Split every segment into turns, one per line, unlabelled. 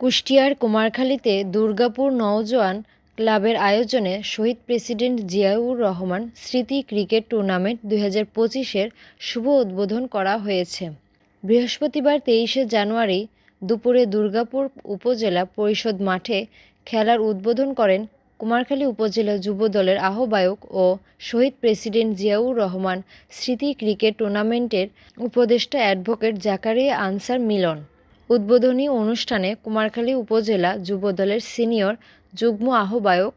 কুষ্টিয়ার কুমারখালীতে দুর্গাপুর নওজোয়ান ক্লাবের আয়োজনে শহীদ প্রেসিডেন্ট জিয়াউর রহমান স্মৃতি ক্রিকেট টুর্নামেন্ট দুই হাজার পঁচিশের শুভ উদ্বোধন করা হয়েছে। বৃহস্পতিবার তেইশে জানুয়ারি দুপুরে দুর্গাপুর উপজেলা পরিষদ মাঠে খেলার উদ্বোধন করেন কুমারখালী উপজেলা যুব দলের আহ্বায়ক ও শহীদ প্রেসিডেন্ট জিয়াউর রহমান স্মৃতি ক্রিকেট টুর্নামেন্টের উপদেষ্টা অ্যাডভোকেট জাকারিয়া আনসার মিলন। উদ্বোধনী অনুষ্ঠানে কুমারখালী উপজেলা যুবদলের সিনিয়র যুগ্ম আহ্বায়ক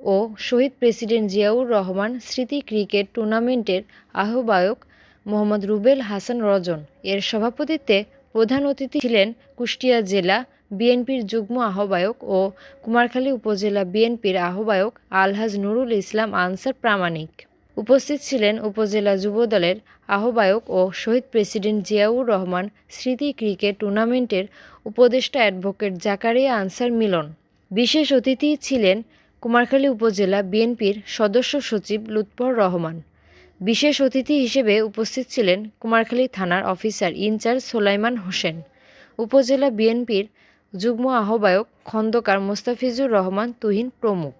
ও শহীদ প্রেসিডেন্ট জিয়াউর রহমান, স্মৃতি ক্রিকেট টুর্নামেন্টের আহ্বায়ক মোহাম্মদ রুবেল হাসান রজন। এর সভাপতিত্বে প্রধান অতিথি ছিলেন কুষ্টিয়া জেলা বিএনপির যুগ্ম আহ্বায়ক ও কুমারখালী উপজেলা বিএনপির আহ্বায়ক আলহাজ নুরুল ইসলাম আনসার প্রামাণিক। উপস্থিত ছিলেন উপজেলা যুবদলের আহ্বায়ক ও শহীদ প্রেসিডেন্ট জিয়াউর রহমান, স্মৃতি ক্রিকেট টুর্নামেন্টের উপদেষ্টা অ্যাডভোকেট জাকারিয়া আনসার মিলন। বিশেষ অতিথি ছিলেন কুমারখালী উপজেলা বিএনপির সদস্য সচিব লুৎফর রহমান। বিশেষ অতিথি হিসেবে উপস্থিত ছিলেন কুমারখালী থানার অফিসার ইনচার্জ সোলাইমান হোসেন। উপজেলা বিএনপির যুগ্ম আহ্বায়ক খন্দকার মোস্তাফিজুর রহমান তুহিন প্রমুখ।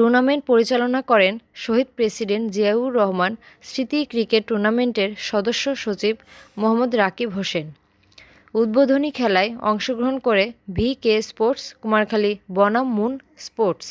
টুর্নামেন্ট পরিচালনা করেন শহীদ প্রেসিডেন্ট জিয়াউর রহমান, স্মৃতি ক্রিকেট টুর্নামেন্টের সদস্য সচিব মোহাম্মদ রাকিব হোসেন। উদ্বোধনী খেলায় অংশগ্রহণ করে ভি কে স্পোর্টস, কুমারখালী, বনাম মুন স্পোর্টস।